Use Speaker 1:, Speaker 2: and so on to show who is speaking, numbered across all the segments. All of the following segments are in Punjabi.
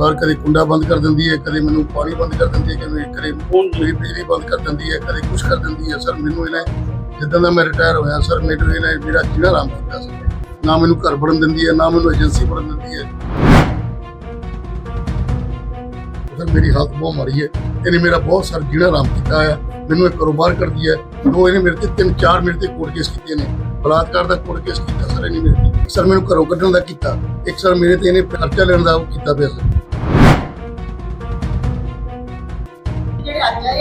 Speaker 1: ਬਾਹਰ ਕਦੇ ਕੁੰਡਾ ਬੰਦ ਕਰ ਦਿੰਦੀ ਹੈ ਕਦੇ ਮੈਨੂੰ ਪਾਣੀ ਬੰਦ ਕਰ ਦਿੰਦੀ ਹੈ ਕਦੇ ਕਦੇ ਮੇਰੀ ਬਿਜਲੀ ਬੰਦ ਕਰ ਦਿੰਦੀ ਹੈ ਕਦੇ ਕੁਛ ਕਰ ਦਿੰਦੀ ਹੈ। ਸਰ ਮੈਨੂੰ ਇਹਨੇ ਜਿੱਦਾਂ ਦਾ ਮੈਂ ਰਿਟਾਇਰ ਹੋਇਆ ਸਰ ਮੈਨੂੰ ਇਹਨੇ ਮੇਰਾ ਜੀਣਾ ਆਰਾਮ ਕੀਤਾ ਸਰ। ਨਾ ਮੈਨੂੰ ਘਰ ਬਣਨ ਦਿੰਦੀ ਹੈ ਨਾ ਮੈਨੂੰ ਏਜੰਸੀ ਬਣਨ ਦਿੰਦੀ ਹੈ। ਸਰ ਮੇਰੀ ਹਾਲਤ ਬਹੁਤ ਮਾੜੀ ਹੈ। ਇਹਨੇ ਮੇਰਾ ਬਹੁਤ ਸਰ ਜੀਣਾ ਆਰਾਮ ਕੀਤਾ ਹੈ। ਮੈਨੂੰ ਇਹ ਕਾਰੋਬਾਰ ਕਰਦੀ ਹੈ। ਦੋ ਇਹਨੇ ਮੇਰੇ ਤੇ ਤਿੰਨ ਚਾਰ ਮੇਰੇ ਤੇ ਕੋਰਟ ਕੇਸ ਕੀਤੇ ਨੇ। ਬਲਾਤਕਾਰ ਦਾ ਕੋਰਟ ਕੇਸ ਕੀਤਾ ਸਰ ਇਹਨੇ ਮੇਰੇ ਤੇ। ਸਰ ਮੈਨੂੰ ਘਰੋਂ ਕੱਢਣ ਦਾ ਕੀਤਾ। ਇੱਕ ਸਰ ਮੇਰੇ ਤੇ ਇਹਨੇ ਖਰਚਾ ਲੈਣ ਦਾ ਉਹ ਕੀਤਾ ਪਿਆ ਸਰ।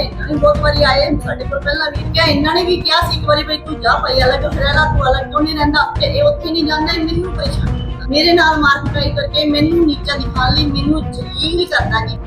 Speaker 2: ਇਹਨਾਂ ਨੇ ਬਹੁਤ ਵਾਰੀ ਆਏ, ਸਾਡੇ ਕੋਲ ਪਹਿਲਾਂ ਵੀ ਕਿਹਾ, ਇਹਨਾਂ ਨੇ ਵੀ ਕਿਹਾ ਸੀ ਇੱਕ ਵਾਰੀ ਬਈ ਤੂੰ ਜਾ ਪਈ ਅਲੱਗ ਰਹਿ ਤੂੰ ਅਲੱਗ ਕਿਉਂ ਨਹੀਂ ਰਹਿੰਦਾ? ਤੇ ਇਹ ਉੱਥੇ ਨਹੀਂ ਜਾਂਦਾ, ਇਹ ਮੈਨੂੰ ਪਰੇਸ਼ਾਨ ਕਰਦਾ। ਮੇਰੇ ਨਾਲ ਮਾਰ ਕੁਟਾਈ ਕਰਕੇ ਮੈਨੂੰ ਨੀਚਾ ਦਿਖਾਉਣ ਲਈ ਮੈਨੂੰ ਜਲੀਲ ਕਰਦਾ ਜੀ।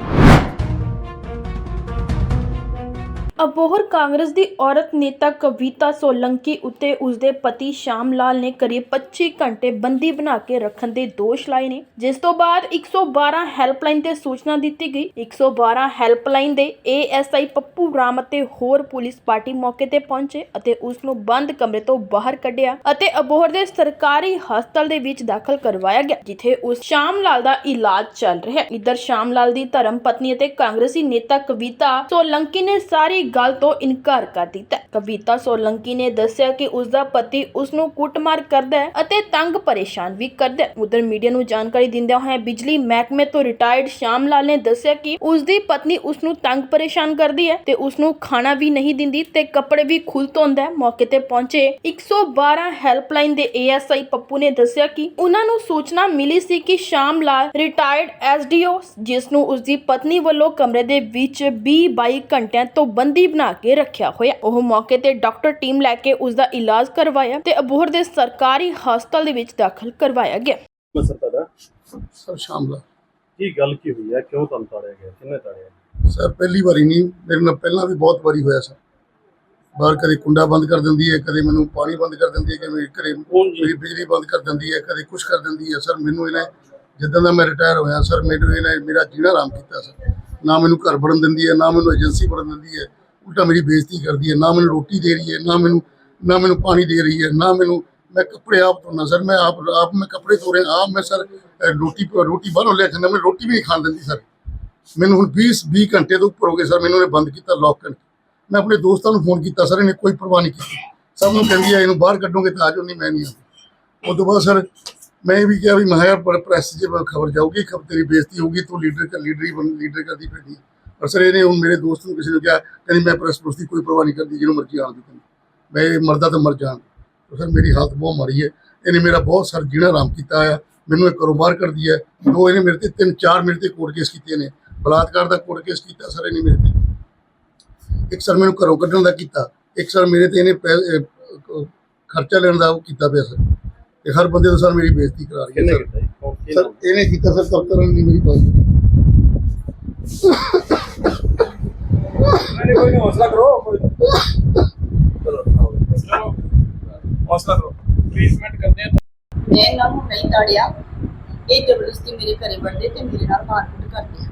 Speaker 3: ਅਬੋਹਰ ਕਾਂਗਰਸ ਦੀ ਔਰਤ ਨੇਤਾ ਕਵਿਤਾ ਸੋਲੰਕੀ ਉੱਤੇ ਉਸਦੇ ਪਤੀ ਸ਼ਾਮ ਲਾਲ ਨੇ ਕਰੀਬ 25 ਘੰਟੇ ਬੰਦੀ ਬਣਾ ਕੇ ਰੱਖਣ ਦੇ ਦੋਸ਼ ਲਾਏ ਨੇ, ਜਿਸ ਤੋਂ ਬਾਅਦ 112 ਹੈਲਪਲਾਈਨ ਤੇ ਸੂਚਨਾ ਦਿੱਤੀ ਗਈ। 112 ਹੈਲਪਲਾਈਨ ਦੇ ਏਐਸਆਈ ਪੱਪੂ ਰਾਮ ਅਤੇ ਹੋਰ ਪੁਲਿਸ ਪਾਰਟੀ ਮੌਕੇ ਤੇ ਪਹੁੰਚੇ ਅਤੇ ਉਸ ਨੂੰ ਬੰਦ ਕਮਰੇ ਤੋਂ ਬਾਹਰ ਕੱਢਿਆ ਅਤੇ ਅਬੋਹਰ ਦੇ ਸਰਕਾਰੀ ਹਸਪਤਾਲ ਦੇ ਵਿੱਚ ਦਾਖਲ ਕਰਵਾਇਆ ਗਿਆ, ਜਿੱਥੇ ਉਸ ਸ਼ਾਮ ਲਾਲ ਦਾ ਇਲਾਜ ਚੱਲ ਰਿਹਾ ਹੈ। ਇਧਰ ਸ਼ਾਮ ਲਾਲ ਦੀ ਧਰਮ ਪਤਨੀ ਅਤੇ ਕਾਂਗਰਸੀ ਨੇਤਾ ਕਵਿਤਾ ਸੋਲੰਕੀ ਨੇ ਸਾਰੀ ਗੱਲ ਤੋਂ ਇਨਕਾਰ ਕਰ ਦਿੱਤਾ। ਕਵਿਤਾ ਸੋਲੰਕੀ ਨੇ ਦੱਸਿਆ ਕਿ ਉਸ ਦਾ ਪਤੀ ਉਸ ਨੂੰ ਕੁੱਟਮਾਰ ਕਰਦਾ ਹੈ ਅਤੇ ਤੰਗ ਪਰੇਸ਼ਾਨ ਵੀ ਕਰਦਾ ਹੈ। ਉਧਰ ਮੀਡੀਆ ਨੂੰ ਜਾਣਕਾਰੀ ਦਿੰਦਿਆਂ ਹੋਇਆ ਬਿਜਲੀ ਮਹਿਕਮੇ ਤੋਂ ਰਿਟਾਇਰਡ ਸ਼ਾਮ ਲਾਲ ਨੇ ਦੱਸਿਆ ਕਿ ਉਸ ਦੀ ਪਤਨੀ ਉਸ ਨੂੰ ਤੰਗ ਪਰੇਸ਼ਾਨ ਕਰਦੀ ਹੈ ਤੇ ਉਸ ਨੂੰ ਖਾਣਾ ਵੀ ਨਹੀਂ ਦਿੰਦੀ ਤੇ ਕੱਪੜੇ ਵੀ ਖੁੱਲ ਧੋਂਦਾ ਹੈ। ਮੌਕੇ ਤੇ ਪਹੁੰਚੇ 112 ਹੈਲਪਲਾਈਨ ਦੇ ਏਐਸਆਈ ਪੱਪੂ ਨੇ ਦੱਸਿਆ ਕਿ ਉਹਨਾਂ ਨੂੰ ਸੂਚਨਾ ਮਿਲੀ ਸੀ ਕਿ ਸ਼ਾਮ ਲਾਲ ਰਿਟਾਇਰਡ ਐਸਡੀਓ ਜਿਸ ਨੂੰ ਉਸ ਦੀ ਪਤਨੀ ਵੱਲੋਂ ਕਮਰੇ ਦੇ ਵਿੱਚ 20-22 ਘੰਟਿਆਂ ਤੋਂ ਬੰਦੀ ਬਣਾ ਕੇ ਰੱਖਿਆ ਹੋਇਆ। ਉਹ ਮੌਕੇ ਤੇ ਡਾਕਟਰ ਟੀਮ ਲੈ ਕੇ ਉਸ ਦਾ ਇਲਾਜ ਕਰਵਾਇਆ ਤੇ ਅਬੋਹਰ ਦੇ ਸਰਕਾਰੀ ਹਸਪਤਾਲ ਦੇ ਵਿੱਚ ਦਾਖਲ ਕਰਵਾਇਆ ਗਿਆ।
Speaker 4: ਮਸਰ ਤੁਹਾਡਾ?
Speaker 1: ਸਰ ਸ਼ਾਮਲਾ
Speaker 4: ਕੀ ਗੱਲ ਕੀ ਹੋਈ ਹੈ? ਕਿਉਂ ਤੁਹਾਨੂੰ ਤਾੜਿਆ ਗਿਆ? ਕਿੰਨੇ ਤਾੜਿਆ
Speaker 1: ਸਰ ਪਹਿਲੀ ਵਾਰੀ ਨਹੀਂ। ਮੇਰੇ ਨਾਲ ਪਹਿਲਾਂ ਵੀ ਬਹੁਤ ਵਾਰੀ ਹੋਇਆ ਸਰ। ਬਾਹਰ ਕਦੇ ਕੁੰਡਾ ਬੰਦ ਕਰ ਦਿੰਦੀ ਹੈ ਕਦੇ ਮੈਨੂੰ ਪਾਣੀ ਬੰਦ ਕਰ ਦਿੰਦੀ ਹੈ ਕਦੇ ਕਦੇ ਮੇਰੀ ਬਿਜਲੀ ਬੰਦ ਕਰ ਦਿੰਦੀ ਹੈ ਕਦੇ ਕੁਛ ਕਰ ਦਿੰਦੀ ਹੈ। ਸਰ ਮੈਨੂੰ ਇਹਨੇ ਜਿੱਦਾਂ ਦਾ ਮੈਂ ਰਿਟਾਇਰ ਹੋਇਆ ਸਰ ਮੈਨੂੰ ਇਹਨੇ ਮੇਰਾ ਜੀਣਾ ਆਰਾਮ ਕੀਤਾ ਸਰ। ਨਾ ਮੈਨੂੰ ਘਰ ਬਣਨ ਦਿੰਦੀ ਹੈ ਨਾ ਮੈਨੂੰ ਏਜੰਸੀ ਬਣਨ ਦਿੰਦੀ ਹੈ। ਉਲਟਾ ਮੇਰੀ ਬੇਇੱਜ਼ਤੀ ਕਰਦੀ ਹੈ ਨਾ ਮੈਨੂੰ ਰੋਟੀ ਦੇ ਰਹੀ ਹੈ ਨਾ ਮੈਨੂੰ ਨਾ ਮੈਨੂੰ ਪਾਣੀ ਦੇ ਰਹੀ ਹੈ ਨਾ ਮੈਨੂੰ ਮੈਂ ਕੱਪੜੇ ਆਪ ਧੋਣਾ ਸਰ ਮੈਂ ਆਪ ਆਪ ਮੈਂ ਕੱਪੜੇ ਧੋ ਰਿਹਾ ਆਪ ਮੈਂ ਸਰ ਰੋਟੀ ਰੋਟੀ ਬਾਹਰੋਂ ਲੈ ਕੇ ਆਉਂਦਾ, ਮੈਨੂੰ ਰੋਟੀ ਵੀ ਨਹੀਂ ਖਾਣ ਦਿੰਦੀ ਸਰ। ਮੈਨੂੰ ਹੁਣ 20 20 ਘੰਟੇ ਤੋਂ ਉੱਪਰ ਹੋ ਗਏ ਸਰ ਮੈਨੂੰ ਇਹਨੇ ਬੰਦ ਕੀਤਾ ਲੌਕ ਕਰਕੇ ਮੈਂ ਆਪਣੇ ਦੋਸਤਾਂ ਨੂੰ ਫੋਨ ਕੀਤਾ ਸਰ ਇਹਨੇ ਕੋਈ ਪਰਵਾਹ ਨਹੀਂ ਕੀਤੀ। ਸਭ ਨੂੰ ਕਹਿੰਦੀ ਆ ਇਹਨੂੰ ਬਾਹਰ ਕੱਢੋਗੇ ਤਾਂ ਆਜੋ ਨਹੀਂ ਮੈਂ ਨਹੀਂ ਆਉਂਦਾ। ਉਸ ਤੋਂ ਬਾਅਦ ਸਰ ਮੈਂ ਇਹ ਵੀ ਕਿਹਾ ਵੀ ਮੈਂ ਪਰ ਪ੍ਰੈਸ 'ਚ ਖਬਰ ਜਾਊਗੀ ਖਬਰ ਤੇਰੀ ਬੇਇੱਜ਼ਤੀ ਹੋਊਗੀ ਤੂੰ ਲੀਡਰ ਕਰ ਲੀਡਰ ਹੀ ਬਣ ਲੀਡਰ ਕਰਦੀ ਫਿਰਦੀ ਹੈ। ਪਰ ਸਰ ਇਹਨੇ ਹੁਣ ਮੇਰੇ ਦੋਸਤ ਨੂੰ ਕਿਸੇ ਨੂੰ ਕਿਹਾ ਕਹਿੰਦੀ ਮੈਂ ਪ੍ਰੈਸ ਪ੍ਰੈਸ ਦੀ ਕੋਈ ਪਰਵਾਹ ਨਹੀਂ ਕਰਦੀ ਜਿਹਨੂੰ ਮਰਜ਼ੀ ਆਉਣ ਦੇ ਮੈਂ ਮਰਦਾ ਤਾਂ ਮਰ ਜਾਣ ਸਰ ਮੇਰੀ ਹਾਲਤ ਬਹੁਤ ਮਾੜੀ ਹੈ। ਇਹਨੇ ਮੇਰਾ ਬਹੁਤ ਸਰ ਜੀਣਾ ਆਰਾਮ ਕੀਤਾ ਆ। ਮੈਨੂੰ ਇਹ ਕਾਰੋਬਾਰ ਕਰਦੀ ਹੈ। ਦੋ ਇਹਨੇ ਮੇਰੇ ਤੇ ਤਿੰਨ ਚਾਰ ਮੇਰੇ ਤੇ ਕੋਰਟ ਕੇਸ ਕੀਤੇ ਨੇ। ਬਲਾਤਕਾਰ ਦਾ ਕੋਰਟ ਕੇਸ ਕੀਤਾ ਸਰ ਇਹਨੇ ਮੇਰੇ ਤੇ। ਇੱਕ ਸਰ ਮੈਨੂੰ ਘਰੋਂ ਕੱਢਣ ਦਾ ਕੀਤਾ। ਇੱਕ ਸਰ ਮੇਰੇ ਤੇ ਇਹਨੇ ਖਰਚਾ ਲੈਣ ਦਾ ਉਹ ਕੀਤਾ ਪਿਆ ਸਰ। ਤੇ ਹਰ ਬੰਦੇ ਤੋਂ ਸਰ ਮੇਰੀ ਬੇਇੱਜ਼ਤੀ ਕਰਾ ਰਹੀ ਹੈ ਸਰ? ਇਹਨੇ ਕੀਤਾ ਸਰ ਸਭ ਕਰਨ ਦੀ ਮੇਰੀ ਬਾਤ
Speaker 5: ਨਹੀਂ ਕੋਈ ਨਹੀਂ ਹੌਸਲਾ ਕਰੋ ਕੋਈ
Speaker 4: ਚਲੋ
Speaker 5: ਹੌਸਲਾ ਕਰੋ। ਟ੍ਰੀਟਮੈਂਟ ਕਰਦੇ ਆ
Speaker 2: ਮੈਂ ਇਹਨਾਂ ਨੂੰ ਨਹੀਂ ਤਾੜਿਆ। ਇਹ ਜ਼ਬਰਦਸਤੀ ਮੇਰੇ ਘਰੇ ਵੜਦੇ ਤੇ ਮੇਰੇ ਨਾਲ ਮਾਰਪੀਟ ਕਰਦੇ ਆ।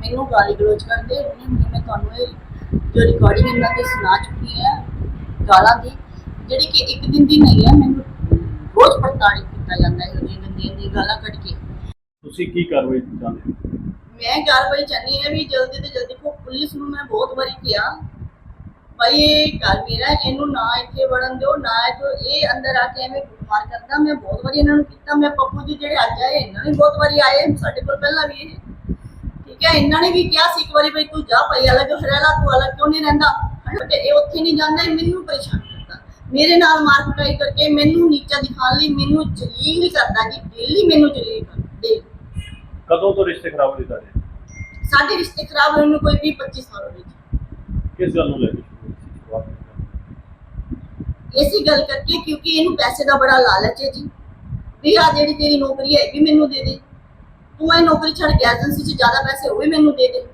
Speaker 2: ਮੈਨੂੰ ਗਾਲੀ ਗਲੋਚ ਕਰਦੇ ਉਹਨੇ ਮੈਨੂੰ ਮੈਂ ਤੁਹਾਨੂੰ ਇਹ ਜੋ ਰਿਕਾਰਡਿੰਗ ਇਹਨਾਂ ਦੀ ਸੁਣਾ ਚੁੱਕੀ ਹੈ ਗਾਲਾਂ ਦੀ ਜਿਹੜੀ ਕਿ ਇੱਕ ਦਿਨ ਦੀ ਨਹੀਂ ਹੈ ਮੈਨੂੰ ਰੋਜ਼ ਪ੍ਰਤਾੜਿਤ ਕੀਤਾ ਜਾਂਦਾ ਹੈ ਜੀ ਗੰਦੀਆਂ ਦੀ ਗਾਲਾਂ ਕੱਢ ਕੇ।
Speaker 4: ਤੁਸੀਂ ਕੀ ਕਾਰਵਾਈ ਚਾਹੁੰਦੇ ਹੋ?
Speaker 2: ਮੈਂ ਕਾਰਵਾਈ ਚਾਹਨੀ ਹੈ ਵੀ ਜਲਦੀ ਤੋਂ ਜਲਦੀ ਪੁਲਿਸ ਨੂੰ ਮੈਂ ਬਹੁਤ ਵਾਰੀ ਕਿਹਾ ਭਾਈ ਇਹ ਘਰ ਮੇਰਾ ਹੈ, ਇਹਨੂੰ ਨਾ ਇੱਥੇ ਵੜਨ ਦਿਓ ਨਾ ਇਹ ਇਹ ਅੰਦਰ ਆ ਕੇ ਐਵੇਂ ਕੁੱਟਮਾਰ ਕਰਦਾ। ਮੈਂ ਬਹੁਤ ਵਾਰੀ ਇਹਨਾਂ ਨੂੰ ਕੀਤਾ ਮੈਂ ਪੱਪੂ ਜੀ ਜਿਹੜੇ ਅੱਜ ਆਏ ਇਹਨਾਂ ਨੇ ਬਹੁਤ ਵਾਰੀ ਆਏ ਸਾਡੇ ਕੋਲ ਪਹਿਲਾਂ ਵੀ ਇਹ। ਠੀਕ ਹੈ ਇਹਨਾਂ ਨੇ ਵੀ ਕਿਹਾ ਸੀ ਇੱਕ ਵਾਰੀ ਬਈ ਤੂੰ ਜਾ ਭਾਈ ਅਲੱਗ ਰਹਿ ਲਾ ਤੂੰ ਅਲੱਗ ਕਿਉਂ ਨਹੀਂ ਰਹਿੰਦਾ? ਹਨਾ? ਤੇ ਇਹ ਉੱਥੇ ਨਹੀਂ ਜਾਂਦਾ ਇਹ ਮੈਨੂੰ ਪਰੇਸ਼ਾਨ ਕਰਦਾ। ਮੇਰੇ ਨਾਲ ਮਾਰ ਕੁਟਾਈ ਕਰਕੇ ਮੈਨੂੰ ਨੀਚਾ ਦਿਖਾਉਣ ਲਈ ਮੈਨੂੰ ਜਲੀਲ ਕਰਦਾ ਜੀ ਡੇਲੀ ਮੈਨੂੰ ਜਲੀਲ ਕਰਦਾ।
Speaker 4: ਕਦੋਂ ਤੋਂ ਰਿਸ਼ਤੇ ਖਰਾਬ ਹੋਏ ਤੁਹਾਡੇ?
Speaker 2: ਸਾਡੇ ਰਿਸ਼ਤੇ ਖਰਾਬ ਹੋਏ ਨੂੰ ਕੋਈ 20 25 ਸਾਲ ਹੋ ਗਏ।
Speaker 4: ਕਿਸ ਗੱਲ ਨੂੰ ਲੈ ਕੇ ਸ਼ੁਰੂ?
Speaker 2: ਇਸੇ ਗੱਲ ਕਰਕੇ ਕਿਉਂਕਿ ਇਹਨੂੰ ਪੈਸੇ ਦਾ ਬੜਾ ਲਾਲਚ ਹੈ ਜੀ ਵੀ ਆ ਜਿਹੜੀ ਤੇਰੀ ਨੌਕਰੀ ਹੈ ਵੀ ਮੈਨੂੰ ਦੇ ਦੇ ਤੂੰ ਇਹ ਨੌਕਰੀ ਛੱਡ ਕੇ ਏਜੰਸੀ 'ਚ ਜ਼ਿਆਦਾ ਪੈਸੇ ਉਹ ਵੀ ਮੈਨੂੰ ਦੇ ਦੇ